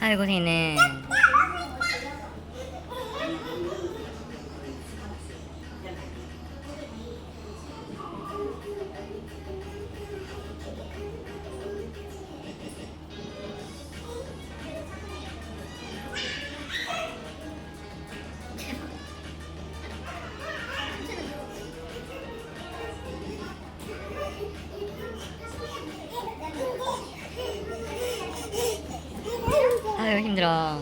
아이고 고생했네. 아유 힘들어.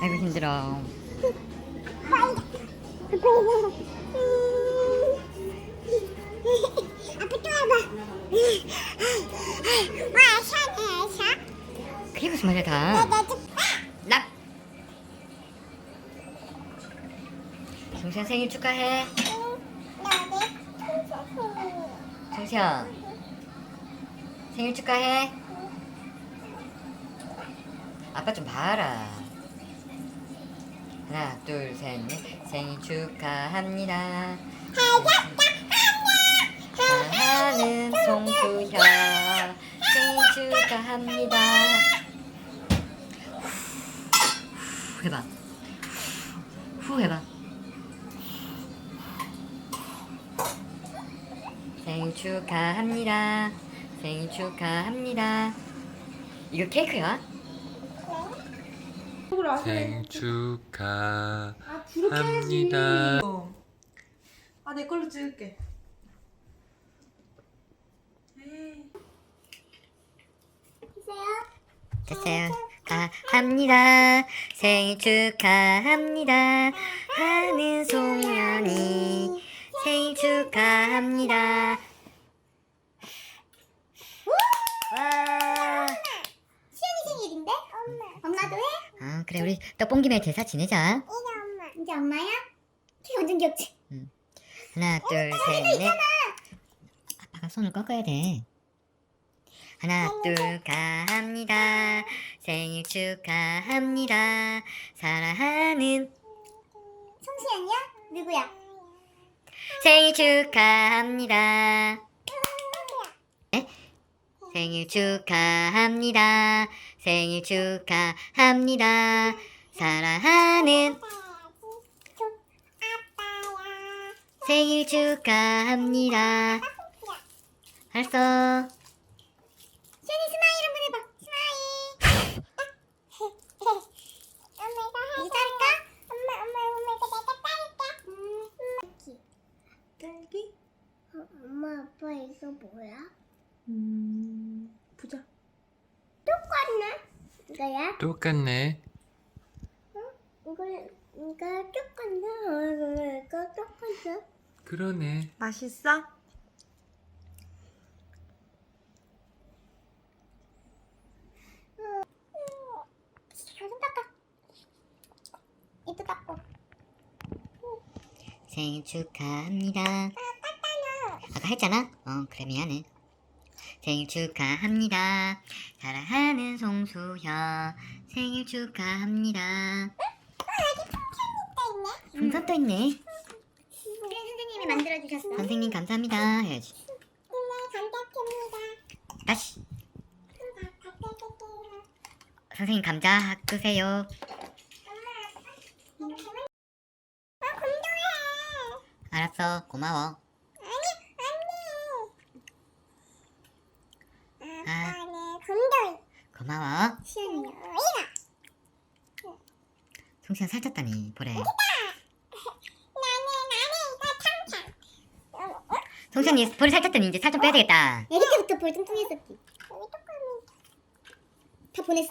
아이고 힘들어. 아빠 또 와봐. 와, 샤네, 샤. 그게 무슨 말이야 다. 나 좀. 납. 정시현 생일 축하해. 정시현 생일 축하해. 아빠 좀 봐라. 하나 둘 셋 넷 생일 축하합니다. 사랑하는 송수현 생일 축하합니다. 후 해봐. 후 해봐. 생일 축하합니다. 생일 축하합니다. 이거 케이크야? 생일 축하합니다. 아. 아내 걸로 찍을게. 됐어요. 축하합니다. 생일 축하합니다. 하는 송연이 생일 축하합니다. 와. 시연이 생일인데? 엄마. 엄마도 해? 아 그래 우리 떡봉김에 대사 지내자. 이제 엄마. 이제 엄마야? 키 완전 귀엽지? 하나 둘 셋 넷. 아빠가 손을 꺾어야 돼. 하나 둘 축하합니다. 생일 축하합니다. 사랑하는 송시연이야? 누구야? 생일 축하합니다. 네? 생일 축하합니다. 생일 축하합니다. 사랑하는 생일 축하합니다. 알았어. 시연이 스마일 한번 해봐. 스마일. 엄마가 할까? 엄마, 엄마, 엄마가 내가 따를게. 음, 딸기? 어, 엄마, 아빠 이거 뭐야? 음 보자. 똑같네. 이거야? 똑같네. 이거 이거 똑같네. 어, 이거 이거 똑같네. 그러네. 맛있어? 닦고. 생일 축하합니다. 아까 했잖아? 어, 그래, 미안해. 생일 축하합니다. 사랑하는 송수현. 생일 축하합니다. 풍선 또 있네. 우리 선생님이 만들어 주셨어. 선생님 감사합니다. 해야지. 정말 감사합니다. 다시. 선생님 감자 끄세요. 아. 알았어. 고마워. 아니, 아. 아빠는 공도해. 고마워. 송수현 살쪘다니. 보래. 어? 송수현이 볼이 살쪘더니 이제 살 좀 빼야 되겠다. 애기 때부터 볼 뚱뚱했었지. 다 보냈어?